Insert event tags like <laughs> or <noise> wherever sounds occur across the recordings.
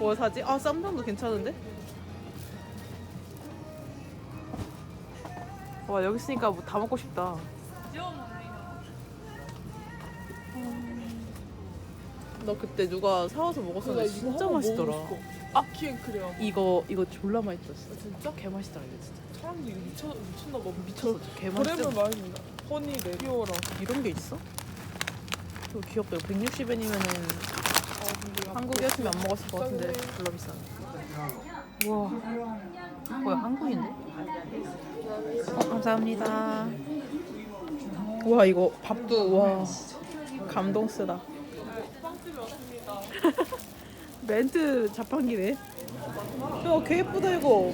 뭐 사지? 아 쌈장도 괜찮은데? 와 여기 있으니까 뭐 다 먹고 싶다. 나 그때 누가 사와서 먹었었는데 진짜 맛있더라. 아 키앤크림. 이거 이거 졸라 맛있었어. 진짜? 개 맛있더라 이거 진짜. 사람들이 미쳐 미쳤나 봐. 미쳤어. 개 맛있어. 맛있는다. 허니 레디오랑. 이런 게 있어? 저 귀엽다. 160엔이면은 아 근데 한국이었으면 안 먹었을 것 같은데. 졸라 비싸네. 와, 뭐야 한국인데? 어, 감사합니다. 와 이거 밥도 와 감동 쓰다. <laughs> 멘트 자판기네. 야, 개 예쁘다 이거.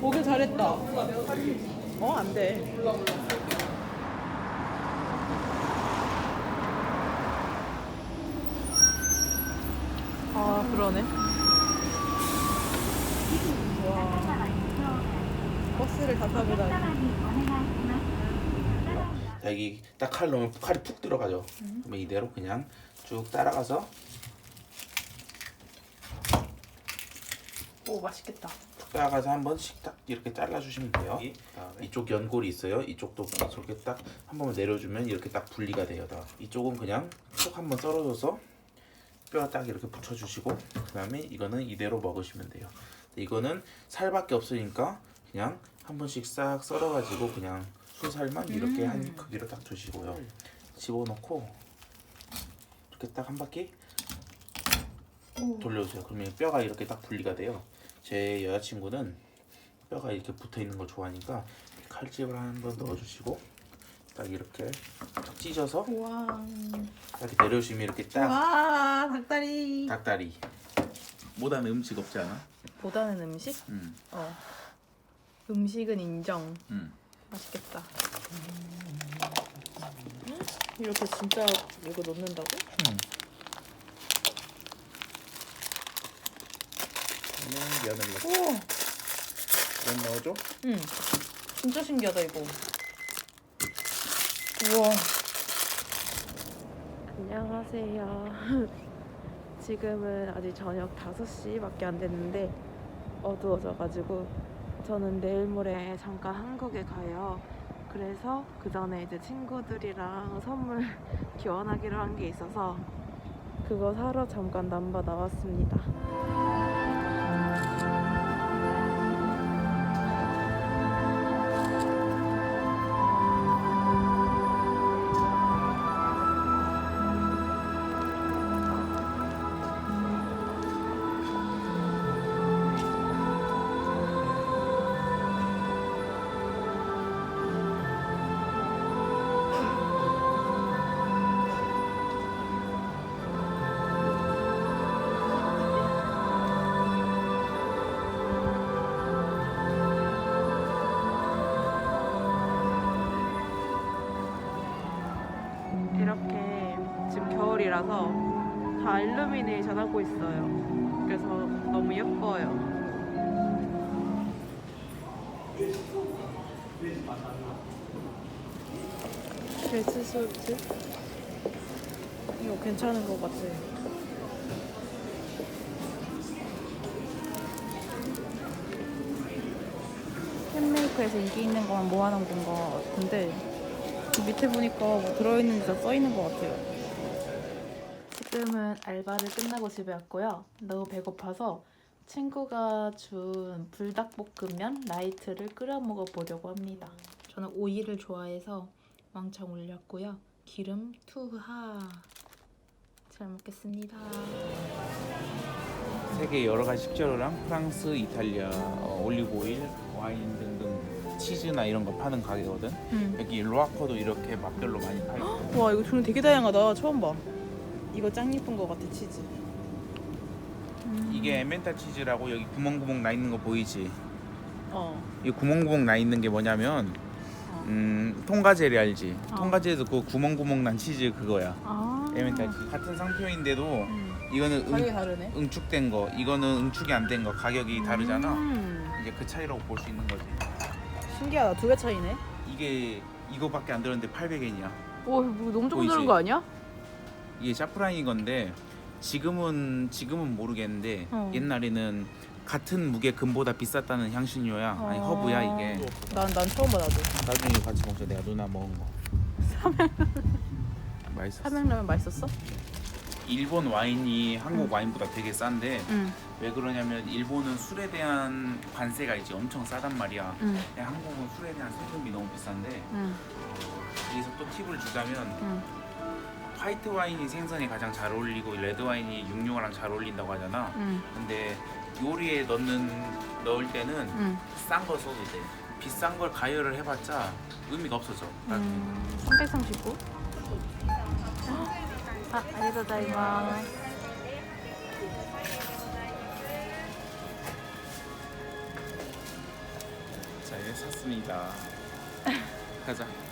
보길 잘했다. 어, 안 돼. 와. 버스를 다 타고 다니. 여기 딱 칼 넣으면 칼이 푹 들어가죠. 그러면 이대로 그냥 쭉 따라가서 오, 맛있겠다. 따라가서 한 번씩 딱 이렇게 잘라주시면 돼요. 이쪽 연골이 있어요. 이쪽도 저렇게 딱 한 번만 내려주면 이렇게 딱 분리가 돼요. 다. 이쪽은 그냥 쭉 한번 썰어줘서 뼈 딱 이렇게 붙여주시고 그 다음에 이거는 이대로 먹으시면 돼요. 이거는 살밖에 없으니까 그냥 한 번씩 싹 썰어가지고 그냥 수살만 이렇게 한 크기로 딱 주시고요. 집어넣고 이렇게 딱 한 바퀴 돌려주세요. 그러면 뼈가 이렇게 딱 분리가 돼요. 제 여자친구는 뼈가 이렇게 붙어 있는 걸 좋아하니까 칼집을 한 번 넣어주시고 딱 이렇게 딱 찢어서 와. 딱 이렇게 내려주시면 이렇게 딱 와, 닭다리. 닭다리. 못하는 음식 없지 않아? 보다는 음식? 응. 어. 음식은 인정. 응. 맛있겠다. 이렇게 진짜 이거 넣는다고? 응. 면을 넣어. 오, 면 넣어줘. 응. 진짜 신기하다 이거. 우와. 안녕하세요. <laughs> 지금은 아직 저녁 5시밖에 안 됐는데 어두워져가지고 저는 내일 모레 잠깐 한국에 가요. 그래서 그 전에 이제 친구들이랑 선물 <laughs> 교환하기로 한 게 있어서 그거 사러 잠깐 남바 나왔습니다. 이렇게 지금 겨울이라서 다 일루미네이션 하고 있어요. 그래서 너무 예뻐요. 베스 소트 이거 괜찮은 것 같아. 캔메이커에서 인기 있는 것만 모아놓은 건 것 같은데 그 밑에 보니까 뭐 들어있는지 다 써있는 것 같아요. 지금은 알바를 끝나고 집에 왔고요. 너무 배고파서 친구가 준 불닭볶음면 라이트를 끓여 먹어보려고 합니다. 저는 오이를 좋아해서 왕창 올렸고요. 기름 투하. 잘 먹겠습니다. 세계 여러 가지 식재료랑 프랑스, 이탈리아, 어, 올리브 오일, 와인 등등 치즈나 이런 거 파는 가게거든. 음. 여기 로아커도 이렇게 맛별로 많이 팔고. 와 이거 종류 되게 다양하다. 처음 봐. 이거 짱 예쁜 것 같아 치즈. 이게 에멘탈 치즈라고 여기 구멍구멍 나 있는 거 보이지? 어. 이 구멍구멍 나 있는 게 뭐냐면 음, 통가젤이 알지? 어. 통가젤에서 그 구멍구멍 난 치즈 그거야. 아. 에멘탈 치즈. 같은 상표인데도 음. 이거는 가격이 응, 다르네. 응 축된 거, 이거는 응축이 안 된 거 가격이 다르잖아. 음. 이제 그 차이라고 볼 수 있는 거지. 신기하다. 두 배 차이네. 이게 이거밖에 안 들었는데 800엔이야. 오, 뭐 너무 조금 보이지? 들은 거 아니야? 이게 샤프라인 건데 지금은 지금은 모르겠는데 어. 옛날에는 같은 무게 금보다 비쌌다는 향신료야 아니 어. 허브야 이게 난, 난 처음 봐 나도 나중에 같이 먹자 내가 누나 먹은 거 맛있었어 삼양라면 맛있었어? 일본 와인이 한국 음. 와인보다 되게 싼데 음. 왜 그러냐면 일본은 술에 대한 관세가 이제 엄청 싸단 말이야. 음. 한국은 술에 대한 세금이 너무 비싼데 음. 어, 여기서 또 팁을 주자면 음. 화이트 와인이 생선이 가장 잘 어울리고 레드 와인이 육류랑 잘 어울린다고 하잖아. 음. 근데 요리에 넣는 넣을 때는 음. 싼걸 써도 돼. 비싼 걸 가열을 해봤자 의미가 없어져. 음. 339. あありがとうございます。자샀습니 다. <laughs> 가 자.